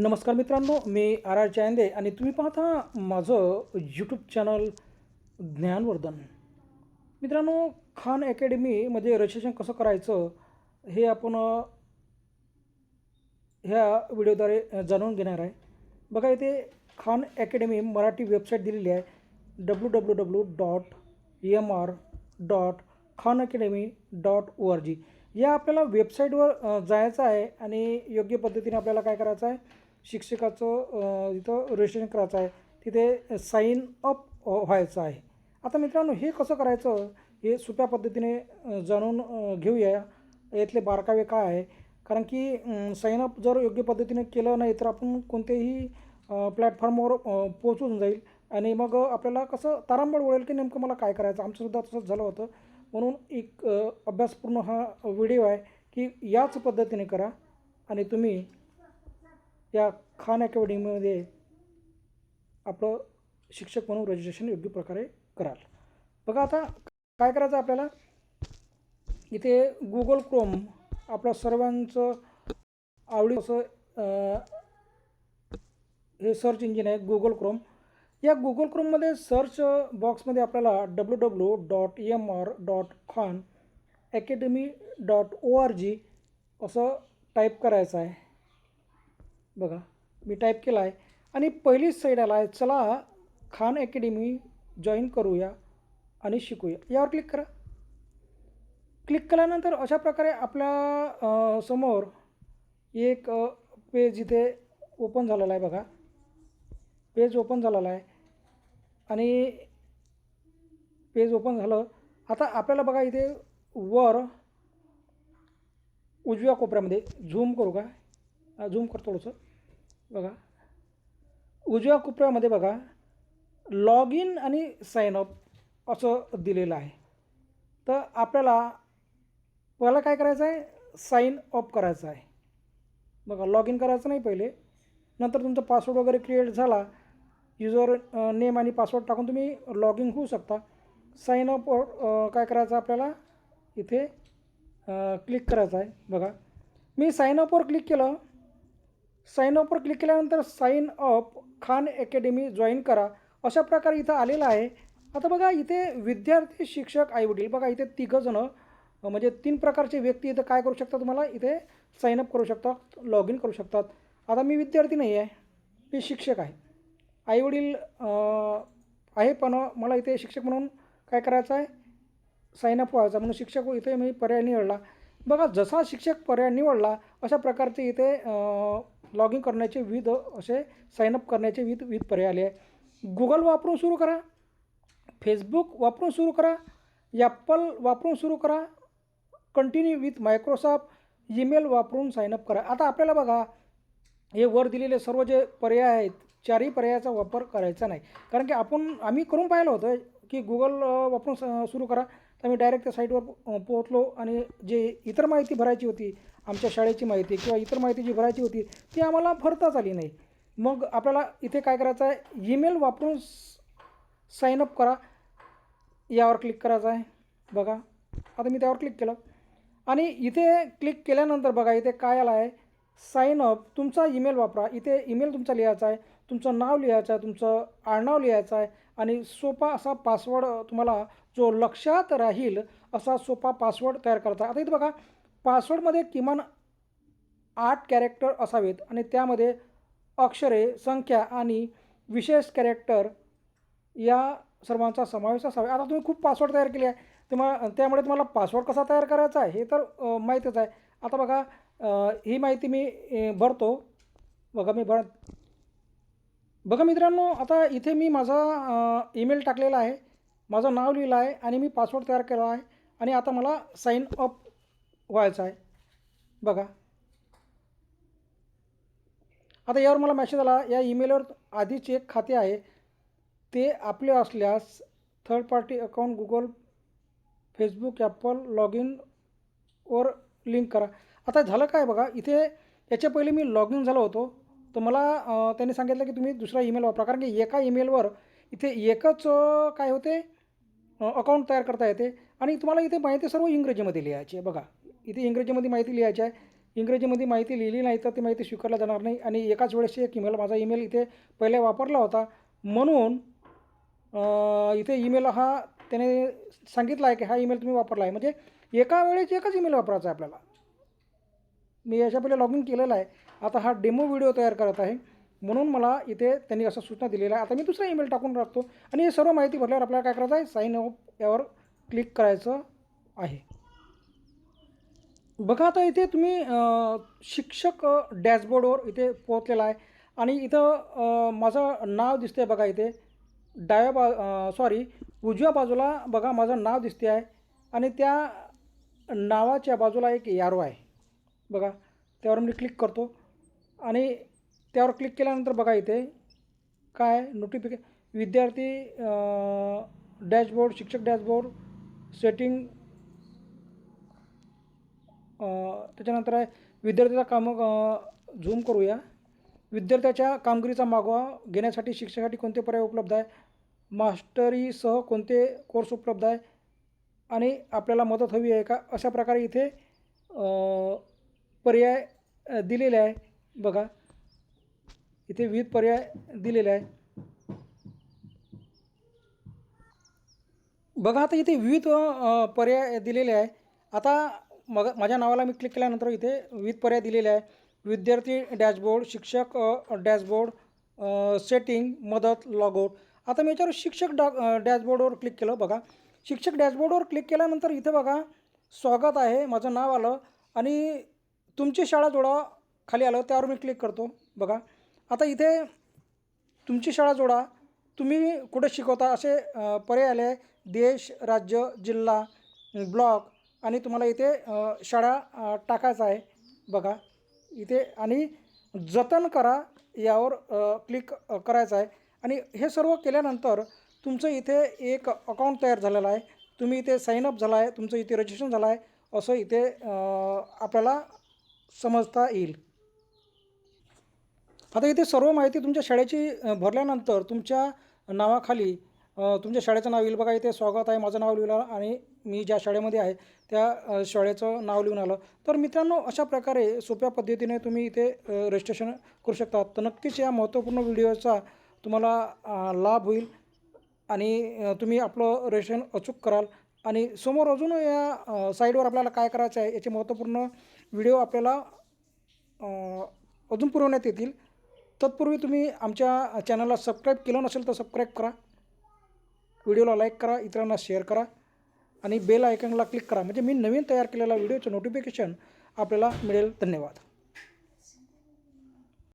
नमस्कार मित्रांनो मी R R चायंदे आणि तुम्ही पाहता माझं यूट्यूब चॅनल ज्ञानवर्धन. मित्रांनो खान अकॅडमीमध्ये रजिस्ट्रेशन कसं करायचं हे आपण ह्या व्हिडिओद्वारे जाणून घेणार आहे. बघा इथे खान अकॅडमी मराठी वेबसाईट दिलेली आहे. W W W dot M R dot Khan Academy dot O R G या आपल्याला वेबसाईटवर जायचं आहे आणि योग्य पद्धतीने आपल्याला काय करायचं आहे? शिक्षकाचं तिथं इथं रजिस्ट्रेशन करायचं आहे. तिथे साईन अप व्हायचं आहे. आता मित्रांनो हे कसं करायचं? हे सोप्या पद्धतीने जाणून घेऊया. यातले बारकावे काय आहे? कारण की साईन अप जर योग्य पद्धतीने केलं नाही तर आपण कोणत्याही प्लॅटफॉर्मवर पोचून जाईल. आणि मग आपल्याला कसं तारांबळ ओढेल की नेमकं मला काय करायचं? आमचंसुद्धा तसंच झालं होतं. म्हणून एक अभ्यासपूर्ण हा व्हिडिओ आहे की याच पद्धतीने करा आणि तुम्ही या खान अकॅडमीमध्ये आपलं शिक्षक म्हणून रजिस्ट्रेशन योग्य प्रकारे कराल. बघा आता काय करायचं आपल्याला? इथे गुगल क्रोम आपल्या सर्वांचं आवडीचं हे सर्च इंजिन आहे गुगल क्रोम या गुगल क्रोममध्ये सर्च बॉक्समध्ये आपल्याला W W dot M R dot Khan Academy dot O R G असं टाईप करायचं आहे. बघा मी टाईप केला आहे. आणि पहिलीच साईड आला आहे. चला खान अकॅडमी जॉईन करूया आणि शिकूया. यावर क्लिक करा. क्लिक केल्यानंतर अशा प्रकारे आपल्यासमोर एक पेज इथे ओपन झालेला आहे बघा. पेज ओपन झालेला आहे. आणि पेज ओपन झालं. आता आपल्याला बघा इथे वर उजव्या कोपऱ्यामध्ये झूम करू का? झूम कर थोडंसं. बघा. उजव्या कोपऱ्यामध्ये बघा लॉग इन आणि साइन अप असं दिलेलं आहे. तर आपल्याला पहिला काय करायचं आहे? साइन अप करायचं आहे. बघा लॉग इन करायचं नाही पहिले. नंतर तुमचा पासवर्ड वगैरे क्रिएट झाला. युजर नेम आणि पासवर्ड टाकून तुम्ही लॉग इन होऊ शकता. साइन अप काय करायचं आपल्याला? इथे क्लिक करायचं आहे. बघा. मी साइन अपवर क्लिक केलं. साइन अपवर क्लिक केल्यानंतर sign up Khan Academy join करा. अशा प्रकारे इथं आलेलं आहे. आता बघा इथे विद्यार्थी शिक्षक आईवडील बघा इथे तिघंजणं म्हणजे तीन प्रकारचे व्यक्ती इथं काय करू शकतात तुम्हाला? इथे साइन अप करू शकतात लॉग इन करू शकतात. आता मी विद्यार्थी नाही आहे मी शिक्षक आहे. आईवडील आहे पण मला इथे शिक्षक म्हणून काय करायचं आहे? साईनअप व्हायचा. म्हणून शिक्षक इथे मी पर्याय निवडला. बघा जसा शिक्षक पर्याय निवडला अशा प्रकारचे इथे लॉग इन करण्याचे विविध असे साईनअप करण्याचे विविध विविध पर्याय आले आहे गुगल वापरून सुरू करा. फेसबुक वापरून सुरू करा. ॲप्पल वापरून सुरू करा. Continue with Microsoft. ईमेल वापरून साईनअप करा. आता आपल्याला बघा हे वर दिलेले सर्व जे पर्याय आहेत चारही पर्यायाचा वापर करायचा नाही. कारण की आपण आम्ही करून पाहिलं होतं की गुगल वापरून स- सुरू करा. तर आम्ही डायरेक्ट त्या साईटवर पोहोचलो आणि जे इतर माहिती भरायची होती आमच्या शाळेची माहिती किंवा इतर माहिती जी भरायची होती ती आम्हाला भरताच आली नाही. मग आपल्याला इथे काय करायचं आहे? ईमेल वापरून साइन अप करा. यावर क्लिक करायचं आहे. बघा. आता मी त्यावर क्लिक केलं. आणि इथे क्लिक केल्यानंतर बघा इथे काय आलं आहे? साइन अप तुमचा ईमेल वापरा. इथे ईमेल तुमचा लिहायचा आहे. तुमचं नाव लिहायचं आहे तुमचं आडनाव लिहायचं आहे आणि सोपा असा पासवर्ड तुम्हाला जो लक्षात राहील असा सोपा पासवर्ड तयार करायचा आता इथे बघा पासवर्डमध्ये किमान आठ कॅरेक्टर असावेत आणि त्यामध्ये अक्षरे संख्या आणि विशेष कॅरेक्टर या सर्वांचा समावेश असावा. आता तुम्ही खूप पासवर्ड तयार केले आहे. तुम्हाला त्यामुळे तुम्हाला पासवर्ड कसा तयार करायचा आहे हे तर माहितीच माहीतच आहे. आता बघा ही माहिती मी भरतो. बघा मी भर बघा मित्रांनो आता इथे मी माझा ईमेल टाकलेला आहे. माझं नाव लिहिलं आहे आणि मी पासवर्ड तयार केला आहे. आणि आता मला साइन अप व्हायचं आहे. बघा. आता यावर मला मॅसेज आला. या ईमेलवर आधीचे एक खाते आहे. ते आपले असल्यास third party account Google Facebook Apple log in वर लिंक करा. आता झालं काय बघा? इथे याच्या पहिले मी लॉग इन झालो होतो. तर मला त्यांनी सांगितलं की तुम्ही दुसरा ईमेल वापरा. कारण की एका ईमेलवर इथे एकच काय होते? अकाउंट तयार करता येते. आणि तुम्हाला इथे माहिती सर्व इंग्रजीमध्ये लिहायची आहे. बघा इथे इंग्रजीमध्ये माहिती लिहायची आहे. इंग्रजीमध्ये माहिती लिहिली नाही तर ती माहिती स्वीकारला जाणार नाही. आणि एकाच वेळेस एक ईमेल माझा ईमेल इथे पहिले वापरला होता. म्हणून इथे ईमेल हा त्याने सांगितला आहे की हा ईमेल तुम्ही वापरला आहे. म्हणजे एका वेळेस एकच ईमेल वापरायचा आहे आपल्याला. मी याच्या पहिले लॉग इन केलेला आहे. आता हा डेमो व्हिडिओ तयार करत आहे. म्हणून मला इथे त्यांनी असं सूचना दिलेल्या आहे आता मी दुसरा ईमेल टाकून राखतो आणि हे सर्व माहिती भरल्यावर आपल्याला काय करायचं आहे? साईन अप यावर क्लिक करायचं आहे. बघा आता इथे तुम्ही शिक्षक डॅशबोर्डवर इथे पोहोचलेला आहे. आणि इथं माझं नाव दिसतंय बघा इथे. डाव्या बा सॉरी उजव्या बाजूला बघा माझं नाव दिसते आहे. आणि त्या नावाच्या बाजूला एक यारो आहे. बघा त्यावर मी क्लिक करतो. आणि त्यावर क्लिक केल्यानंतर बघा इथे काय नोटिफिके विद्यार्थी डॅशबोर्ड शिक्षक डॅशबोर्ड सेटिंग त्याच्यानंतर आहे विद्यार्थ्याचा काम झूम करूया. विद्यार्थ्याच्या कामगिरीचा मागोवा घेण्यासाठी शिक्षकासाठी कोणते पर्याय उपलब्ध आहे? मास्टरीसह कोणते कोर्स उपलब्ध आहे? आणि आपल्याला मदत हवी आहे का? अशा प्रकारे इथे पर्याय दिलेले आहे. बघा. इथे विविध पर्याय दिलेले आहे बघा आता इथे विविध पर्याय दिलेले आहे आता मग माझ्या नावाला मी क्लिक केल्यानंतर इथे विविध पर्याय दिलेले आहे विद्यार्थी डॅशबोर्ड शिक्षक डॅशबोर्ड सेटिंग मदत लॉगआउट. आता मी याच्यावर शिक्षक डॉ डॅशबोर्डवर क्लिक केलं बघा. शिक्षक डॅशबोर्डवर क्लिक केल्यानंतर इथे बघा स्वागत आहे. माझं नाव आलं. आणि तुमची शाळा जोडा खाली आलं त्यावर मी क्लिक करतो. बघा. आता इथे तुमची शाळा जोडा. तुम्ही कुठे शिकवता? असे पर्याय आले. आहे देश राज्य जिल्हा ब्लॉक आणि तुम्हाला इथे शाळा टाकायचा आहे. बघा. इथे आणि जतन करा यावर क्लिक करायचं आहे. आणि हे सर्व केल्यानंतर तुमचं इथे एक अकाउंट तयार झालेलं आहे. तुम्ही इथे साईनअप झाला आहे. तुमचं इथे रजिस्ट्रेशन झालं आहे. असं इथे आपल्याला समजता येईल. आता इथे सर्व माहिती तुमच्या शाळेची भरल्यानंतर तुमच्या नावाखाली तुमच्या शाळेचं नाव येईल बघा. इथे स्वागत आहे. माझं नाव लिहिलं आणि मी ज्या शाळेमध्ये आहे त्या शाळेचं नाव लिहून आलं. तर मित्रांनो अशा प्रकारे सोप्या पद्धतीने तुम्ही इथे रजिस्ट्रेशन करू शकता. तर नक्कीच या महत्त्वपूर्ण व्हिडिओचा तुम्हाला लाभ होईल आणि तुम्ही आपलं रजिस्ट्रेशन अचूक कराल. आणि समोर अजून या साईडवर आपल्याला काय करायचं आहे याचे महत्त्वपूर्ण व्हिडिओ आपल्याला अजून पुरवण्यात येतील. तत्पूर्वी तुम्ही आमच्या चॅनलला सबस्क्राईब केलं नसेल तर सबस्क्राईब करा. व्हिडिओला लाईक करा इतरांना शेअर करा आणि बेल आयकनला क्लिक करा. म्हणजे मी नवीन तयार केलेला व्हिडिओचं नोटिफिकेशन आपल्याला मिळेल. धन्यवाद.